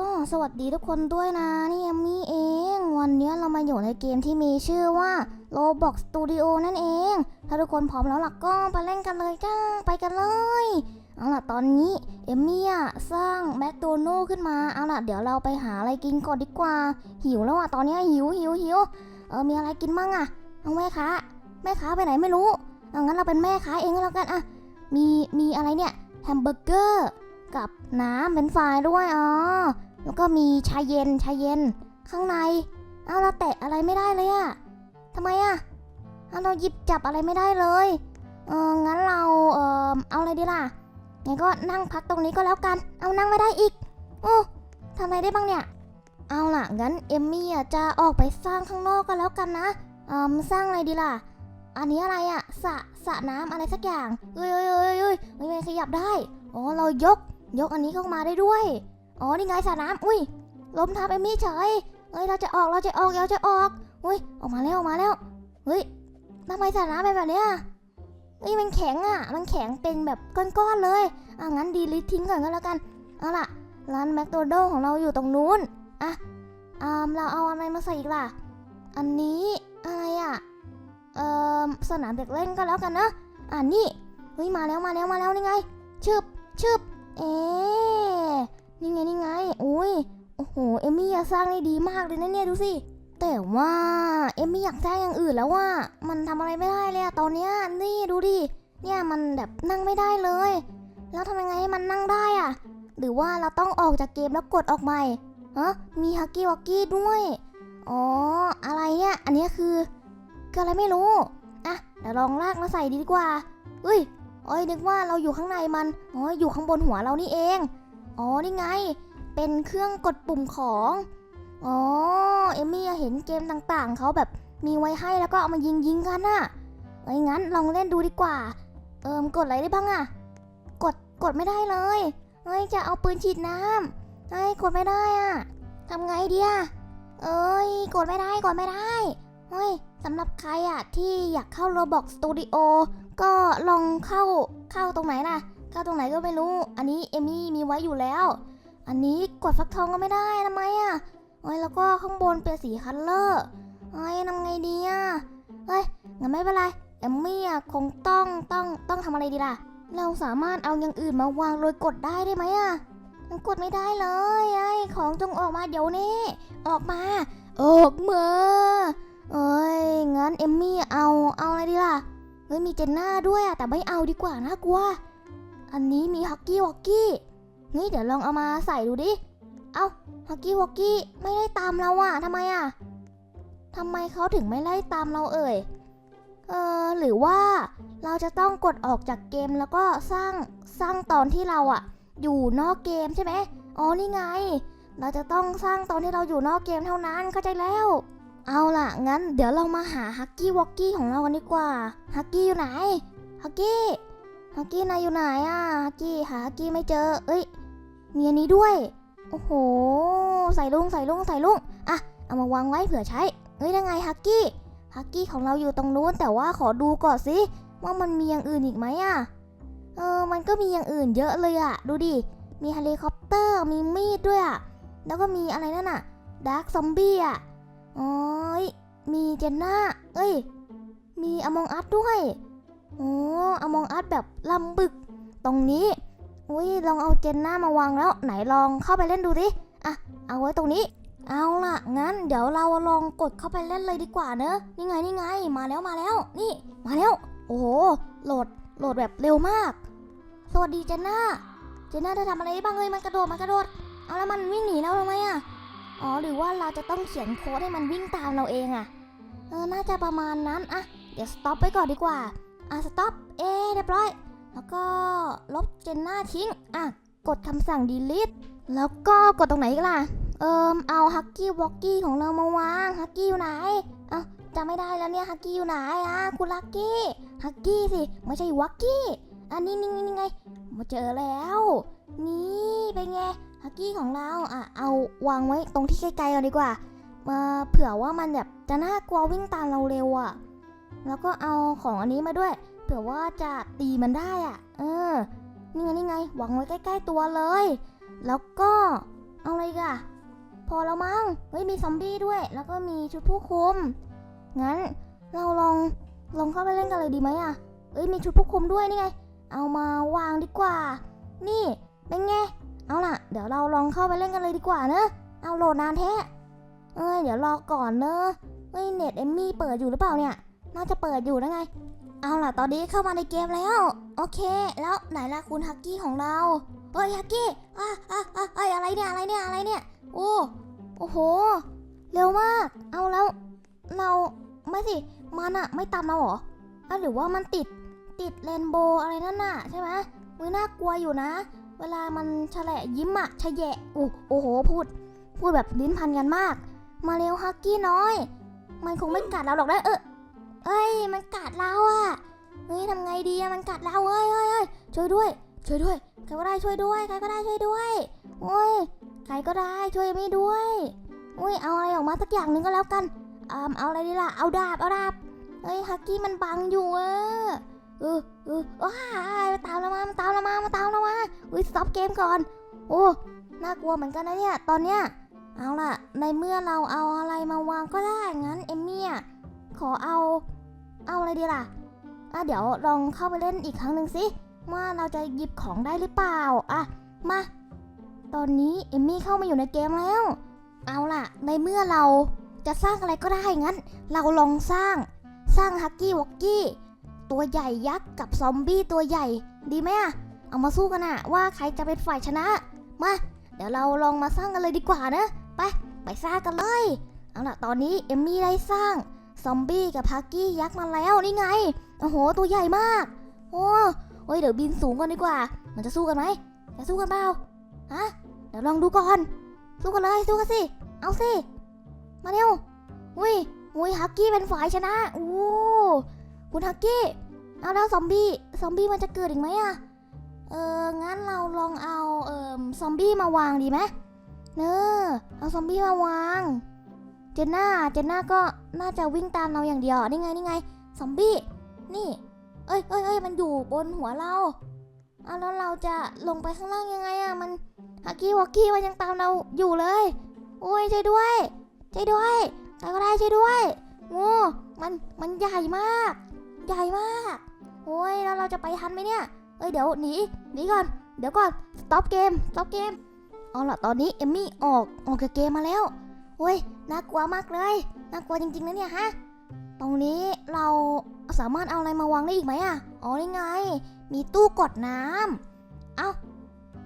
ก็สวัสดีทุกคนด้วยนะนี่เอมมี่เอง วันนี้เรามาอยู่ในเกมที่มีชื่อว่า Roblox Studio นั่นเอง ถ้าทุกคนพร้อมแล้วล่ะก็ไปเล่นกันเลยจ้าไปกันเลยเอาล่ะตอนนี้เอมมี่อะสร้างแมคโดนัลขึ้นมาเอาล่ะเดี๋ยวเราไปหาอะไรกินก่อนดีกว่า หิวแล้วอะตอนนี้หิวหิวหิวเออมีอะไรกินมั่งอะเอาแม่ค้าแม่ค้าไปไหนไม่รู้เอางั้นเราเป็นแม่ค้าเองก็แล้วกันอะมีมีอะไรเนี่ยแฮมเบอร์เกอร์กับน้ำเป็นไฟรายด้วยอ๋อ แล้วก็มีชาเย็นชาเย็น ข้างในเอาเราแตะอะไรไม่ได้เลยอะทำไมอะเอาเราหยิบจับอะไรไม่ได้เลย เอองั้นเราเออเอาอะไรดีล่ะงั้นก็นั่งพักตรงนี้ก็แล้วกัน เอานั่งไม่ได้อีก โอ้ทำอะไรได้บ้างเนี่ย เอาล่ะงั้นเอมมี่จะออกไปสร้างข้างนอกก็แล้วกันนะเออสร้างอะไรดีล่ะ อันนี้อะไรอะสระสระน้ำอะไรสักอย่างเอ้ยเอ้ยเอ้ยเอ้ยเอ้ยมันขยับได้ อ๋อเรายกยกอันนี้เข้ามาได้ด้วย อ๋อนี่ไงสระน้ำอุ้ยล้มทับเอมี่เฉยเฮ้ยเราจะออกเราจะออกเราจะออกอุ้ยออกมาแล้วออกมาแล้วเฮ้ยทำไมสระน้ำเป็นแบบเนี้ยเฮ้ยมันแข็งอะ มันแข็งเป็นแบบก้อนๆเลยเอะงั้นดีลิททิ้งก่อนก็แล้วกัน เอาล่ะ ร้านแมคโดนัลของเราอยู่ตรงนู้น อะอ่าเราเอาอะไรมาใส่อีกล่ะ อันนี้อะไรอะ เอ่อ สนามเด็กเล่นก็แล้วกันนะ อะนี่เฮ้ยมาแล้วมาแล้วมาแล้วนี่ไงชึบชึบ เอ๊ะ นี่ไงนี่ไงอุ้ยโอ้โหเอมมี่อะสร้างได้ดีมากเลยนะเนี่ยดูสิแต่ว่าเอมมี่อยากสร้างอย่างอื่นแล้วว่ามันทำอะไรไม่ได้เลยอะตอนเนี้ยนี่ดูดิเนี่ยมันแบบนั่งไม่ได้เลย แล้วทำยังไงให้มันนั่งได้อะหรือว่าเราต้องออกจากเกมแล้วกดออกใหม่ฮะมีฮักกี้วักกี้ด้วยอ๋ออะไรเนี่ยอันนี้คือคืออะไรไม่รู้อะเดี๋ยวลองลากมาใส่ดีกว่าเฮ้ยอ้ยนึกว่าเราอยู่ข้างในมันอ๋ออยู่ข้างบนหัวเรานี่เอง อ๋อนี่ไง เป็นเครื่องกดปุ่มของ อ๋อ เอมมี่เห็นเกมต่างๆ เขาแบบมีไว้ให้แล้วก็เอามายิงยิงๆกันน่ะเอ้ยงั้นลองเล่นดูดีกว่า เอิมกดอะไรได้บ้างอะกดกดไม่ได้เลยเฮ้ยจะเอาปืนฉีดน้ำเฮ้ยกดไม่ได้อะทำไงดีอะเอ้ยกดไม่ได้กดไม่ได้เฮ้ยสำหรับใครอะที่อยากเข้า Roblox Studio ก็ลองเข้าเข้าตรงไหนล่ะ เข้าตรงไหนก็ไม่รู้ อันนี้เอมี่มีไว้อยู่แล้ว อันนี้กดฟักทองก็ไม่ได้ทำไมอะเอ้ยแล้วก็ข้างบนเป็นสีคัลเลอร์เอ้ยทำไงดีอะเฮ้ยงั้นไม่เป็นไรเอมมี่อะคงต้องต้องต้องทำอะไรดีล่ะ เราสามารถเอาอย่างอื่นมาวางโดยกดได้ได้ไหมอะมันกดไม่ได้เลยไอ้ของจงออกมาเดี๋ยวนี้ ออกมา ออกมาเอ้ยงั้นเอมมี่เอาเอาอะไรดีล่ะเฮ้ยมีเจนน่าด้วยอะแต่ไม่เอาดีกว่านะกลัว อันนี้มีฮักกี้วอกกี้เฮ้เดี๋ยวลองเอามาใส่ดูดิ เอาฮักกี้วอกกี้ไม่ได้ตามเราอะทำไมอะทำไมเขาถึงไม่ไล่ตามเราเอ่ย เออหรือว่าเราจะต้องกดออกจากเกมแล้วก็สร้างสร้างตอนที่เราอะอยู่นอกเกมใช่ไหมอ๋อนี่ไง เราจะต้องสร้างตอนที่เราอยู่นอกเกมเท่านั้นเข้าใจแล้ว เอาล่ะงั้น เดี๋ยวเรามาหาฮักกี้วอกกี้ของเรากันดีกว่าฮักกี้อยู่ไหนฮักกี้ ฮักกี้นายอยู่ไหนอะฮักกี้หาฮักกี้ไม่เจอ เอ้ยมีอันนี้ด้วย โอ้โห ใส่ลุงใส่ลุงใส่ลุงอะเอามาวางไว้เผื่อใช้ เอ้ยยังไงฮักกี้ฮักกี้ของเราอยู่ตรงนู้นแต่ว่าขอดูก่อนสิว่ามันมีอย่างอื่นอีกไหมอะ เออ มันก็มีอย่างอื่นเยอะเลยอะ ดูดิ มีเฮลิคอปเตอร์ มีมีดด้วยอะ แล้วก็มีอะไรนั่นอะดาร์กซอมบี้อะอ๋อเอ้ยมีเจนน่าเอ้ย มีอมองอัดด้วย โอ้อมองอัดแบบลำบึก ตรงนี้ อุ้ยลองเอาเจนน่ามาวางแล้ว ไหนลองเข้าไปเล่นดูดิอะเอาไว้ตรงนี้ เอาล่ะ งั้นเดี๋ยวเราลองกดเข้าไปเล่นเลยดีกว่าเนอะนี่ไงนี่ไง มาแล้วมาแล้ว นี่ มาแล้ว โอ้โหโหลดโหลดแบบเร็วมาก สวัสดีเจนน่าเจนน่าได้ทำอะไรได้บ้างเลยมันกระโดดมันกระโดด เอาแล้วมันวิ่งหนีแล้วทำไมอะอ๋อหรือว่าเราจะต้องเขียนโค้ดให้มันวิ่งตามเราเองอะเออน่าจะประมาณนั้นอะเดี๋ยวสต็อปไว้ก่อนดีกว่า อะสต็อปเอเรียบร้อย แล้วก็ลบเจนหน้าทิ้ง อะ กดคำสั่ง delete แล้วก็กดตรงไหนกันล่ะ เอิมเอาฮักกี้วอกกี้ของเรามาวางฮักกี้อยู่ไหนเอ้าจำไม่ได้แล้วเนี่ยฮักกี้อยู่ไหนอะคุณลักกี้ฮักกี้สิไม่ใช่วักกี้อันนี้นี่นี่ไงมาเจอแล้ว นี่เป็นไงฮักกี้ของเราอะเอาวางไว้ตรงที่ไกลๆก่อนดีกว่ามาเผื่อว่ามันแบบจะน่ากลัววิ่งตามเราเร็วอะ่ะ แล้วก็เอาของอันนี้มาด้วย เผื่อว่าจะตีมันได้อะ่ะ เออ นี่ไงนี่ไงวางไว้ใกล้ ๆ ตัวเลย แล้วก็เอาอะไรกะพอแล้วมั้ง เฮ้ยมีซอมบี้ด้วย แล้วก็มีชุดผู้คุม งั้นเราลองลองเข้าไปเล่นกันเลยดีไหมอะเอ้ยมีชุดผู้คุมด้วยนี่ไง เอามาวางดีกว่า นี่เป็นไง เอาล่ะ เดี๋ยวเราลองเข้าไปเล่นกันเลยดีกว่าเนอะเอาโหลดนานแท้ เอ้ยเดี๋ยวรอก่อนเนอะเฮ้ยเน็ตเอมมี่เปิดอยู่หรือเปล่าเนี่ย น่าจะเปิดอยู่นะไง เอาล่ะตอนนี้เข้ามาในเกมแล้ว โอเค แล้วไหนล่ะคุณฮักกี้ของเราเฮ้ยฮักกี้อะอะอะเอ้ยอะไรเนี่ยอะไรเนี่ยอะไรเนี่ยโอ้โอ้โห เร็วมาก เอาแล้ว เราไม่สิมันอะไม่ตามเราเหรออะหรือว่ามันติดติดเรนโบว์อะไรนั่นน่ะใช่ไหมมือน่ากลัวอยู่นะ เวลามันแฉละยิ้มอะชะแยะโอ้โอ้โหพูด พูดแบบลิ้นพันกันมาก มาเร็วฮักกี้น้อย มันคงไม่กัดเราหรอกนะเออ เอ้ย มันกัดเราอะเฮ้ยทำไงดีอะมันกัดเราเอ้ยเอ้ยเอ้ยช่วยด้วย ช่วยด้วย ใครก็ได้ช่วยด้วย ใครก็ได้ช่วยด้วย โอ้ย ใครก็ได้ช่วยไม่ด้วยโอ้ย เอาอะไรออกมาสักอย่างหนึ่งก็แล้วกันอ่าเอาอะไรดีล่ะ เอาดาบ เอาดาบ เฮ้ย ฮักกี้มันบังอยู่อะเออเออว้ายมาตามเรามามาตามเรามามาตามเรามาอุ้ยสต็อปเกมก่อน โอ้ น่ากลัวเหมือนกันนะเนี่ย ตอนเนี้ย เอาล่ะ ในเมื่อเราเอาอะไรมาวางก็ได้ งั้นเอมมี่อะ ขอเอา เอาอะไรดีล่ะอะเดี๋ยวลองเข้าไปเล่นอีกครั้งหนึ่งสิว่าเราจะหยิบของได้หรือเปล่าอะมา ตอนนี้เอมมี่เข้ามาอยู่ในเกมแล้ว เอาล่ะ ในเมื่อเราจะสร้างอะไรก็ได้งั้น เราลองสร้าง สร้างฮักกี้วอกกี้ ตัวใหญ่ยักษ์กับซอมบี้ตัวใหญ่ ดีไหมอะเอามาสู้กันอะว่าใครจะเป็นฝ่ายชนะ มา เดี๋ยวเราลองมาสร้างกันเลยดีกว่านะ ไป ไปสร้างกันเลย เอาล่ะ ตอนนี้เอมมี่ได้สร้าง ซอมบี้กับฮักกี้ยักษ์มาแล้วนี่ไง โอ้โห ตัวใหญ่มาก โอ้โอ้ยเดี๋ยวบินสูงก่อนดีกว่า มันจะสู้กันไหม จะสู้กันเปล่า ฮะ เดี๋ยวลองดูก่อน สู้กันเลย สู้กันสิ เอาสิ มาเร็ว อุ้ยอุ้ยฮักกี้เป็นฝ่ายชนะ โอ้ คุณฮักกี้ เอาแล้วซอมบี้ ซอมบี้มันจะเกิดอีกไหมอะเออ งั้นเราลองเอาเอ่อซอมบี้มาวางดีไหมเนอเอาซอมบี้มาวาง เจนน่า เจนน่าก็ น่าจะวิ่งตามเราอย่างเดียวนี่ไงนี่ไงซอมบี้นี่ เอ้ยเอ้ยเอ้ยมันอยู่บนหัวเราเอาแล้วเราจะลงไปข้างล่างยังไงอะมันฮักกี้วอกกี้มันยังตามเราอยู่เลย โอ้ยช่วยด้วยช่วยด้วยใครก็ได้ช่วยด้วยโอ้มันมันใหญ่มาก ใหญ่มากโอ้ยแล้วเราจะไปทันไหมเนี่ยเอ้ยเดี๋ยวหนีหนีก่อนเดี๋ยวก่อน stop เกม stop เกมเอาล่ะตอนนี้เอมมี่ออกออกจากเกมมาแล้วโอ้ยน่ากลัวมากเลย น่ากลัวจริงๆนะเนี่ยฮะ ตรงนี้เราสามารถเอาอะไรมาวางได้อีกไหมอะ อ๋อนี่ไง มีตู้กดน้ำเอา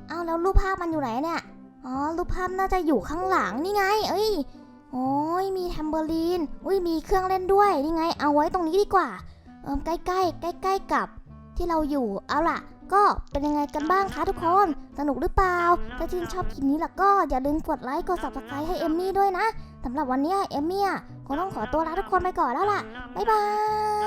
เอาแล้วรูปภาพมันอยู่ไหนเนี่ย อ๋อ รูปภาพน่าจะอยู่ข้างหลังนี่ไง เอ้ย โอ้ยมีแทมเบอรีน อุ้ยมีเครื่องเล่นด้วย นี่ไง เอาไว้ตรงนี้ดีกว่า เออใกล้ๆใกล้ๆกับที่เราอยู่ เอาล่ะก็เป็นยังไงกันบ้างคะทุกคน สนุกหรือเปล่า ถ้าชื่นชอบคลิปนี้ล่ะก็อย่าลืมกดไลค์ กด subscribe ให้เอมมี่ด้วยนะ สำหรับวันนี้เอมมี่อะคงต้องขอตัวลาทุกคนไปก่อนแล้วล่ะ บ๊ายบาย